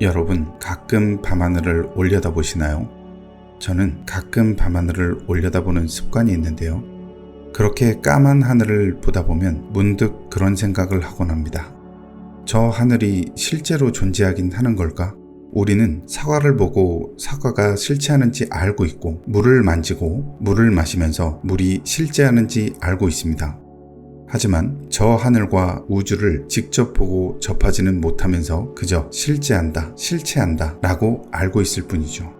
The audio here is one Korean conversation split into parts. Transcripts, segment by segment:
여러분 가끔 밤하늘을 올려다보시나요? 저는 가끔 밤하늘을 올려다보는 습관이 있는데요. 그렇게 까만 하늘을 보다 보면 문득 그런 생각을 하곤 합니다. 저 하늘이 실제로 존재하긴 하는 걸까? 우리는 사과를 보고 사과가 실체하는지 알고 있고 물을 만지고 물을 마시면서 물이 실제하는지 알고 있습니다. 하지만 저 하늘과 우주를 직접 보고 접하지는 못하면서 그저 실제한다, 실체한다 라고 알고 있을 뿐이죠.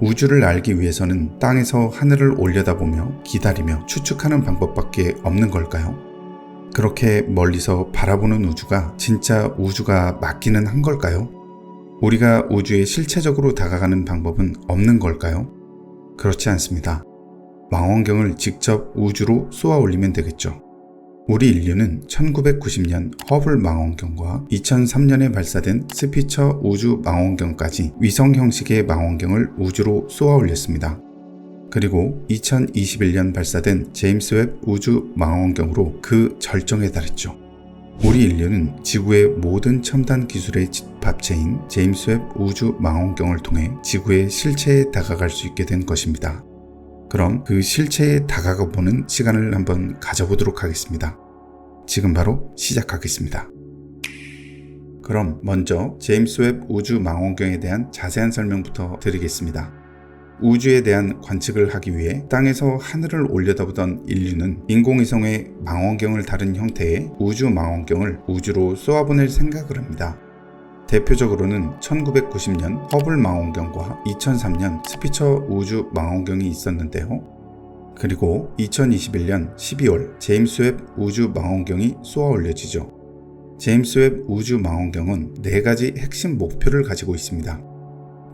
우주를 알기 위해서는 땅에서 하늘을 올려다보며 기다리며 추측하는 방법밖에 없는 걸까요? 그렇게 멀리서 바라보는 우주가 진짜 우주가 맞기는 한 걸까요? 우리가 우주에 실체적으로 다가가는 방법은 없는 걸까요? 그렇지 않습니다. 망원경을 직접 우주로 쏘아 올리면 되겠죠. 우리 인류는 1990년 허블 망원경과 2003년에 발사된 스피처 우주 망원경까지 위성 형식의 망원경을 우주로 쏘아 올렸습니다. 그리고 2021년 발사된 제임스 웹 우주 망원경으로 그 절정에 달했죠. 우리 인류는 지구의 모든 첨단 기술의 집합체인 제임스 웹 우주 망원경을 통해 지구의 실체에 다가갈 수 있게 된 것입니다. 그럼 그 실체에 다가가 보는 시간을 한번 가져보도록 하겠습니다. 지금 바로 시작하겠습니다. 그럼 먼저 제임스 웹 우주 망원경에 대한 자세한 설명부터 드리겠습니다. 우주에 대한 관측을 하기 위해 땅에서 하늘을 올려다보던 인류는 인공위성의 망원경을 다른 형태의 우주 망원경을 우주로 쏘아보낼 생각을 합니다. 대표적으로는 1990년 허블 망원경과 2003년 스피처 우주 망원경이 있었는데요. 그리고 2021년 12월 제임스 웹 우주 망원경이 쏘아 올려지죠. 제임스 웹 우주 망원경은 네 가지 핵심 목표를 가지고 있습니다.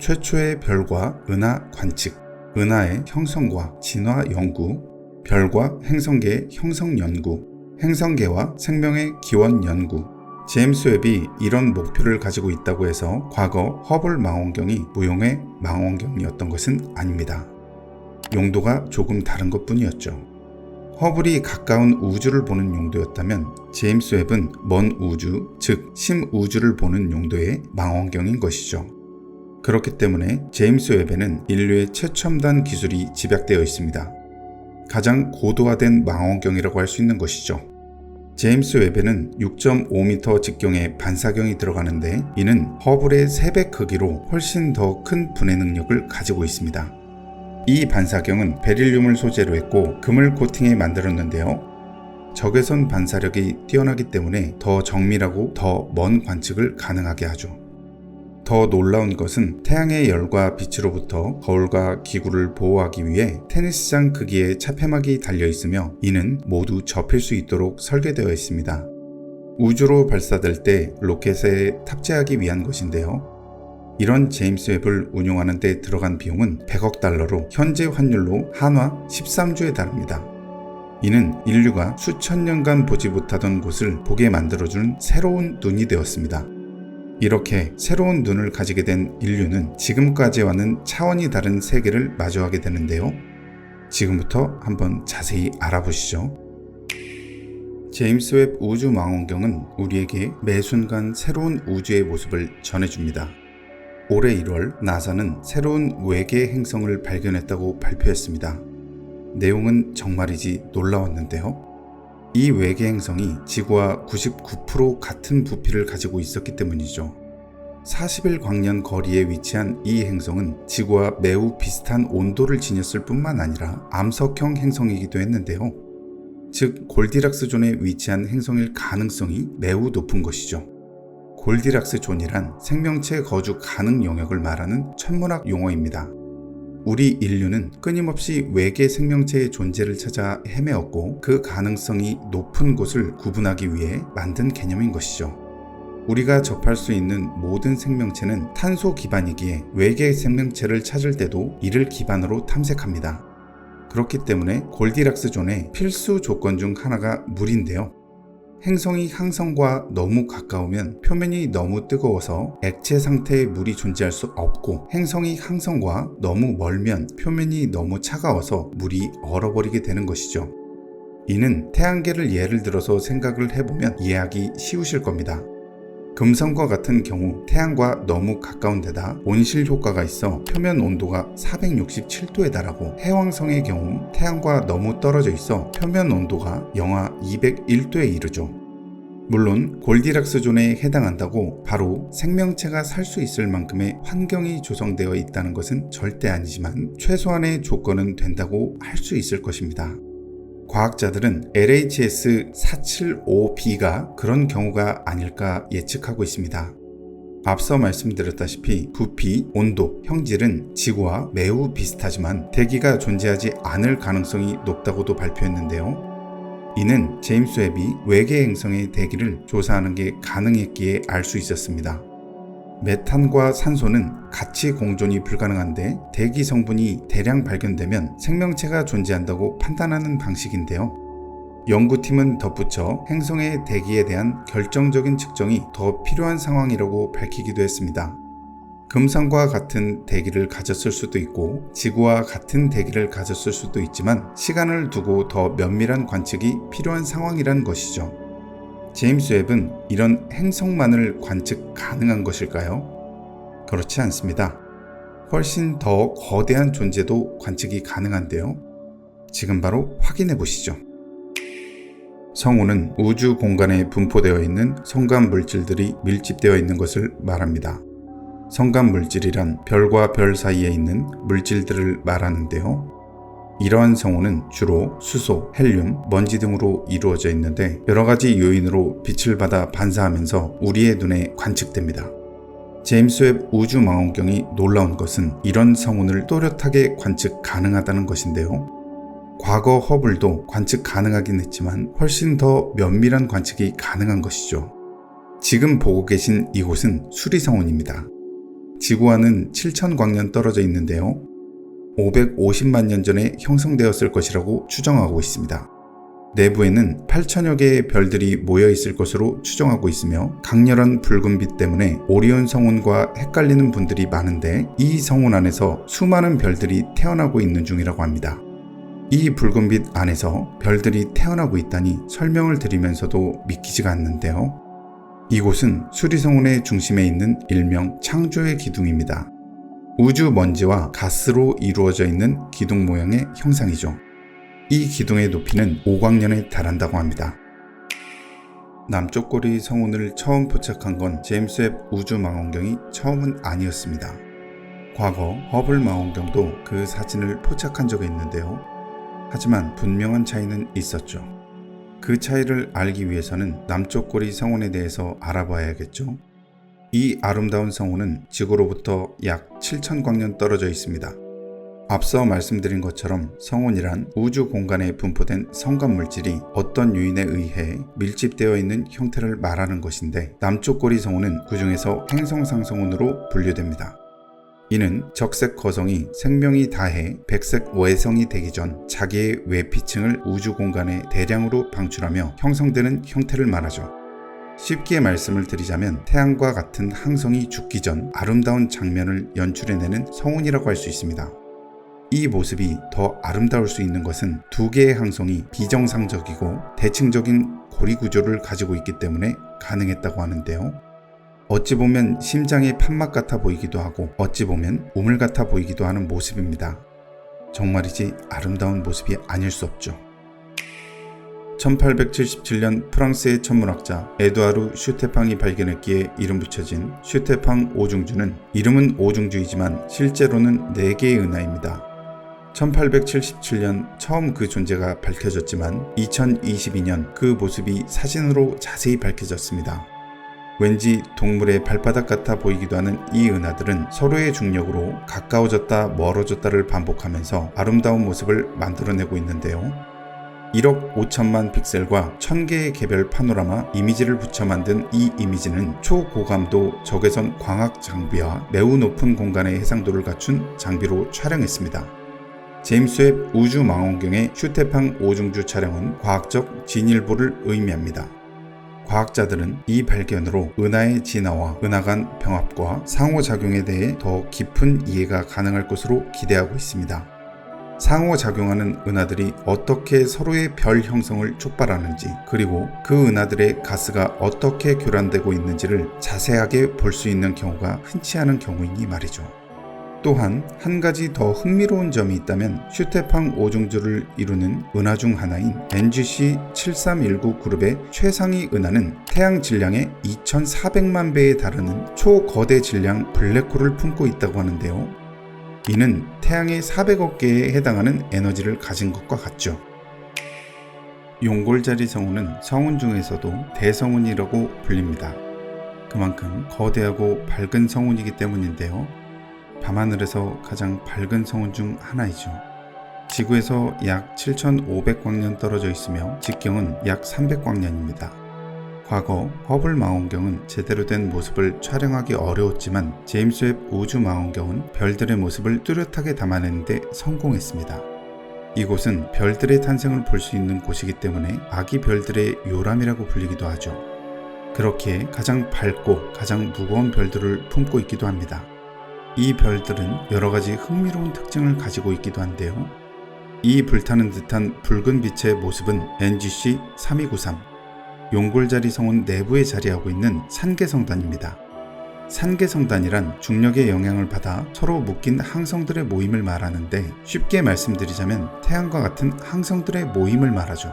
최초의 별과 은하 관측, 은하의 형성과 진화 연구, 별과 행성계의 형성 연구, 행성계와 생명의 기원 연구, 제임스 웹이 이런 목표를 가지고 있다고 해서 과거 허블 망원경이 무용의 망원경이었던 것은 아닙니다. 용도가 조금 다른 것 뿐이었죠. 허블이 가까운 우주를 보는 용도였다면 제임스 웹은 먼 우주, 즉 심우주를 보는 용도의 망원경인 것이죠. 그렇기 때문에 제임스 웹에는 인류의 최첨단 기술이 집약되어 있습니다. 가장 고도화된 망원경이라고 할 수 있는 것이죠. 제임스 웹에는 6.5m 직경의 반사경이 들어가는데 이는 허블의 3배 크기로 훨씬 더 큰 분해 능력을 가지고 있습니다. 이 반사경은 베릴륨을 소재로 했고 금을 코팅해 만들었는데요. 적외선 반사력이 뛰어나기 때문에 더 정밀하고 더 먼 관측을 가능하게 하죠. 더 놀라운 것은 태양의 열과 빛으로부터 거울과 기구를 보호하기 위해 테니스장 크기의 차폐막이 달려 있으며 이는 모두 접힐 수 있도록 설계되어 있습니다. 우주로 발사될 때 로켓에 탑재하기 위한 것인데요. 이런 제임스 웹을 운용하는 데 들어간 비용은 100억 달러로 현재 환율로 한화 13조에 달합니다. 이는 인류가 수천 년간 보지 못하던 곳을 보게 만들어주는 새로운 눈이 되었습니다. 이렇게 새로운 눈을 가지게 된 인류는 지금까지와는 차원이 다른 세계를 마주하게 되는데요. 지금부터 한번 자세히 알아보시죠. 제임스 웹 우주 망원경은 우리에게 매 순간 새로운 우주의 모습을 전해줍니다. 올해 1월 나사는 새로운 외계 행성을 발견했다고 발표했습니다. 내용은 정말이지 놀라웠는데요. 이 외계 행성이 지구와 99% 같은 부피를 가지고 있었기 때문이죠. 40일 광년 거리에 위치한 이 행성은 지구와 매우 비슷한 온도를 지녔을 뿐만 아니라 암석형 행성이기도 했는데요. 즉, 골디락스 존에 위치한 행성일 가능성이 매우 높은 것이죠. 골디락스 존이란 생명체 거주 가능 영역을 말하는 천문학 용어입니다. 우리 인류는 끊임없이 외계 생명체의 존재를 찾아 헤매었고 그 가능성이 높은 곳을 구분하기 위해 만든 개념인 것이죠. 우리가 접할 수 있는 모든 생명체는 탄소 기반이기에 외계 생명체를 찾을 때도 이를 기반으로 탐색합니다. 그렇기 때문에 골디락스 존의 필수 조건 중 하나가 물인데요. 행성이 항성과 너무 가까우면 표면이 너무 뜨거워서 액체 상태의 물이 존재할 수 없고 행성이 항성과 너무 멀면 표면이 너무 차가워서 물이 얼어버리게 되는 것이죠. 이는 태양계를 예를 들어서 생각을 해보면 이해하기 쉬우실 겁니다. 금성과 같은 경우 태양과 너무 가까운 데다 온실 효과가 있어 표면 온도가 467도에 달하고 해왕성의 경우 태양과 너무 떨어져 있어 표면 온도가 영하 201도에 이르죠. 물론 골디락스 존에 해당한다고 바로 생명체가 살 수 있을 만큼의 환경이 조성되어 있다는 것은 절대 아니지만 최소한의 조건은 된다고 할 수 있을 것입니다. 과학자들은 LHS 475b가 그런 경우가 아닐까 예측하고 있습니다. 앞서 말씀드렸다시피 부피, 온도, 형질은 지구와 매우 비슷하지만 대기가 존재하지 않을 가능성이 높다고도 발표했는데요. 이는 제임스 웹이 외계 행성의 대기를 조사하는 게 가능했기에 알 수 있었습니다. 메탄과 산소는 같이 공존이 불가능한데 대기 성분이 대량 발견되면 생명체가 존재한다고 판단하는 방식인데요. 연구팀은 덧붙여 행성의 대기에 대한 결정적인 측정이 더 필요한 상황이라고 밝히기도 했습니다. 금성과 같은 대기를 가졌을 수도 있고 지구와 같은 대기를 가졌을 수도 있지만 시간을 두고 더 면밀한 관측이 필요한 상황이란 것이죠. 제임스 웹은 이런 행성만을 관측 가능한 것일까요? 그렇지 않습니다. 훨씬 더 거대한 존재도 관측이 가능한데요. 지금 바로 확인해 보시죠. 성우는 우주 공간에 분포되어 있는 성간 물질들이 밀집되어 있는 것을 말합니다. 성간 물질이란 별과 별 사이에 있는 물질들을 말하는데요. 이러한 성우는 주로 수소, 헬륨, 먼지 등으로 이루어져 있는데 여러 가지 요인으로 빛을 받아 반사하면서 우리의 눈에 관측됩니다. 제임스 웹 우주 망원경이 놀라운 것은 이런 성운을 또렷하게 관측 가능하다는 것인데요. 과거 허블도 관측 가능하긴 했지만 훨씬 더 면밀한 관측이 가능한 것이죠. 지금 보고 계신 이곳은 수리성운입니다. 지구와는 7,000광년 떨어져 있는데요. 550만 년 전에 형성되었을 것이라고 추정하고 있습니다. 내부에는 8천여 개의 별들이 모여 있을 것으로 추정하고 있으며 강렬한 붉은빛 때문에 오리온 성운과 헷갈리는 분들이 많은데 이 성운 안에서 수많은 별들이 태어나고 있는 중이라고 합니다. 이 붉은빛 안에서 별들이 태어나고 있다니 설명을 드리면서도 믿기지가 않는데요. 이곳은 수리성운의 중심에 있는 일명 창조의 기둥입니다. 우주 먼지와 가스로 이루어져 있는 기둥 모양의 형상이죠. 이 기둥의 높이는 5광년에 달한다고 합니다. 남쪽 고리 성운을 처음 포착한 건 제임스 웹 우주 망원경이 처음은 아니었습니다. 과거 허블 망원경도 그 사진을 포착한 적이 있는데요. 하지만 분명한 차이는 있었죠. 그 차이를 알기 위해서는 남쪽 고리 성운에 대해서 알아봐야겠죠. 이 아름다운 성운은 지구로부터 약 7,000광년 떨어져 있습니다. 앞서 말씀드린 것처럼 성운이란 우주 공간에 분포된 성간 물질이 어떤 요인에 의해 밀집되어 있는 형태를 말하는 것인데 남쪽 고리 성운은 그 중에서 행성상 성운으로 분류됩니다. 이는 적색 거성이 생명이 다해 백색 외성이 되기 전 자기의 외피층을 우주 공간에 대량으로 방출하며 형성되는 형태를 말하죠. 쉽게 말씀을 드리자면 태양과 같은 항성이 죽기 전 아름다운 장면을 연출해내는 성운이라고 할 수 있습니다. 이 모습이 더 아름다울 수 있는 것은 두 개의 항성이 비정상적이고 대칭적인 고리 구조를 가지고 있기 때문에 가능했다고 하는데요. 어찌 보면 심장의 판막 같아 보이기도 하고 어찌 보면 우물 같아 보이기도 하는 모습입니다. 정말이지 아름다운 모습이 아닐 수 없죠. 1877년 프랑스의 천문학자 에드와르 슈테팡이 발견했기에 이름 붙여진 슈테팡 오중주는 이름은 오중주이지만 실제로는 4개의 은하입니다. 1877년 처음 그 존재가 밝혀졌지만 2022년 그 모습이 사진으로 자세히 밝혀졌습니다. 왠지 동물의 발바닥 같아 보이기도 하는 이 은하들은 서로의 중력으로 가까워졌다 멀어졌다를 반복하면서 아름다운 모습을 만들어내고 있는데요. 1억 5천만 픽셀과 1000개의 개별 파노라마 이미지를 붙여 만든 이 이미지는 초고감도 적외선 광학 장비와 매우 높은 공간의 해상도를 갖춘 장비로 촬영했습니다. 제임스 웹 우주 망원경의 슈테팡 오중주 촬영은 과학적 진일보를 의미합니다. 과학자들은 이 발견으로 은하의 진화와 은하 간 병합과 상호작용에 대해 더 깊은 이해가 가능할 것으로 기대하고 있습니다. 상호작용하는 은하들이 어떻게 서로의 별 형성을 촉발하는지 그리고 그 은하들의 가스가 어떻게 교란되고 있는지를 자세하게 볼 수 있는 경우가 흔치 않은 경우이니 말이죠. 또한 한 가지 더 흥미로운 점이 있다면 슈테팡 오중주를 이루는 은하 중 하나인 NGC 7319 그룹의 최상위 은하는 태양 질량의 2,400만 배에 달하는 초거대 질량 블랙홀을 품고 있다고 하는데요. 이는 태양의 400억 개에 해당하는 에너지를 가진 것과 같죠. 용골자리 성운은 성운 중에서도 대성운이라고 불립니다. 그만큼 거대하고 밝은 성운이기 때문인데요. 밤하늘에서 가장 밝은 성운 중 하나이죠. 지구에서 약 7,500광년 떨어져 있으며 직경은 약 300광년입니다. 과거 허블 망원경은 제대로 된 모습을 촬영하기 어려웠지만 제임스 웹 우주 망원경은 별들의 모습을 뚜렷하게 담아내는데 성공했습니다. 이곳은 별들의 탄생을 볼 수 있는 곳이기 때문에 아기 별들의 요람이라고 불리기도 하죠. 그렇게 가장 밝고 가장 무거운 별들을 품고 있기도 합니다. 이 별들은 여러 가지 흥미로운 특징을 가지고 있기도 한데요. 이 불타는 듯한 붉은 빛의 모습은 NGC 3293 용골자리 성운 내부에 자리하고 있는 산계성단입니다. 산계성단이란 중력의 영향을 받아 서로 묶인 항성들의 모임을 말하는데 쉽게 말씀드리자면 태양과 같은 항성들의 모임을 말하죠.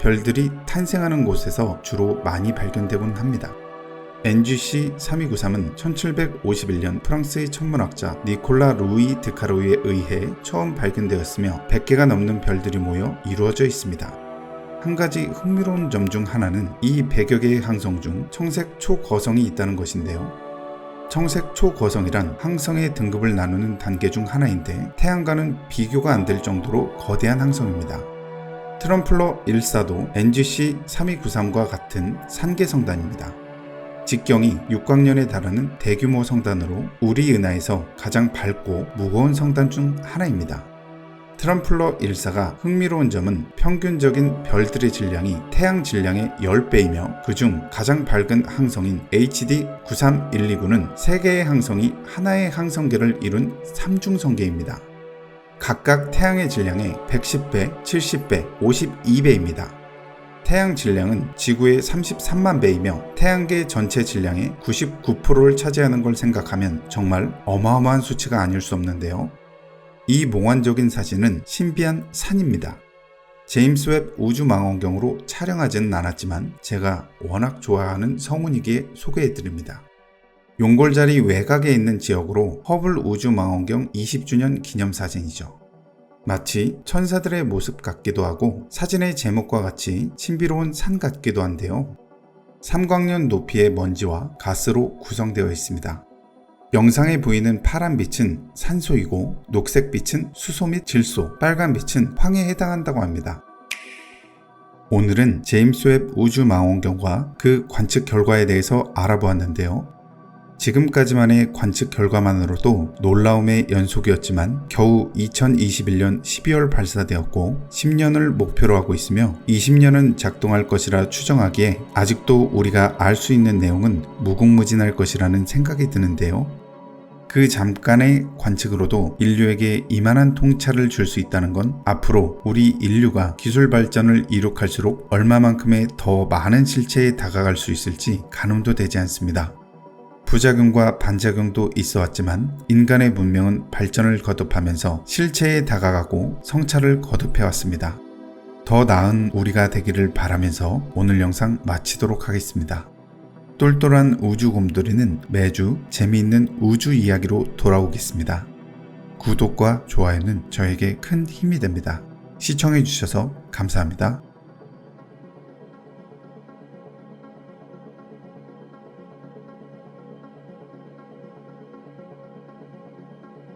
별들이 탄생하는 곳에서 주로 많이 발견되곤 합니다. NGC 3293은 1751년 프랑스의 천문학자 니콜라 루이 드카로에 의해 처음 발견되었으며 100개가 넘는 별들이 모여 이루어져 있습니다. 한 가지 흥미로운 점 중 하나는 이 100여 개의 항성 중 청색 초거성이 있다는 것인데요. 청색 초거성이란 항성의 등급을 나누는 단계 중 하나인데 태양과는 비교가 안 될 정도로 거대한 항성입니다. 트럼플러 1사도 NGC 3293과 같은 산계 성단입니다. 직경이 6광년에 달하는 대규모 성단으로 우리 은하에서 가장 밝고 무거운 성단 중 하나입니다. 트럼플러 1사가 흥미로운 점은 평균적인 별들의 질량이 태양 질량의 10배이며 그중 가장 밝은 항성인 HD 93129는 3개의 항성이 하나의 항성계를 이룬 삼중성계입니다. 각각 태양의 질량의 110배, 70배, 52배입니다. 태양 질량은 지구의 33만 배이며 태양계 전체 질량의 99%를 차지하는 걸 생각하면 정말 어마어마한 수치가 아닐 수 없는데요. 이 몽환적인 사진은 신비한 산입니다. 제임스 웹 우주망원경으로 촬영하지는 않았지만 제가 워낙 좋아하는 성운이기에 소개해드립니다. 용골자리 외곽에 있는 지역으로 허블 우주망원경 20주년 기념사진이죠. 마치 천사들의 모습 같기도 하고 사진의 제목과 같이 신비로운 산 같기도 한데요. 3광년 높이의 먼지와 가스로 구성되어 있습니다. 영상에 보이는 파란 빛은 산소이고 녹색 빛은 수소 및 질소, 빨간 빛은 황에 해당한다고 합니다. 오늘은 제임스 웹 우주 망원경과 그 관측 결과에 대해서 알아보았는데요. 지금까지만의 관측 결과만으로도 놀라움의 연속이었지만 겨우 2021년 12월 발사되었고 10년을 목표로 하고 있으며 20년은 작동할 것이라 추정하기에 아직도 우리가 알 수 있는 내용은 무궁무진할 것이라는 생각이 드는데요. 그 잠깐의 관측으로도 인류에게 이만한 통찰을 줄 수 있다는 건 앞으로 우리 인류가 기술 발전을 이룩할수록 얼마만큼의 더 많은 실체에 다가갈 수 있을지 가늠도 되지 않습니다. 부작용과 반작용도 있어 왔지만 인간의 문명은 발전을 거듭하면서 실체에 다가가고 성찰을 거듭해 왔습니다. 더 나은 우리가 되기를 바라면서 오늘 영상 마치도록 하겠습니다. 똘똘한 우주 곰돌이는 매주 재미있는 우주 이야기로 돌아오겠습니다. 구독과 좋아요는 저에게 큰 힘이 됩니다. 시청해주셔서 감사합니다.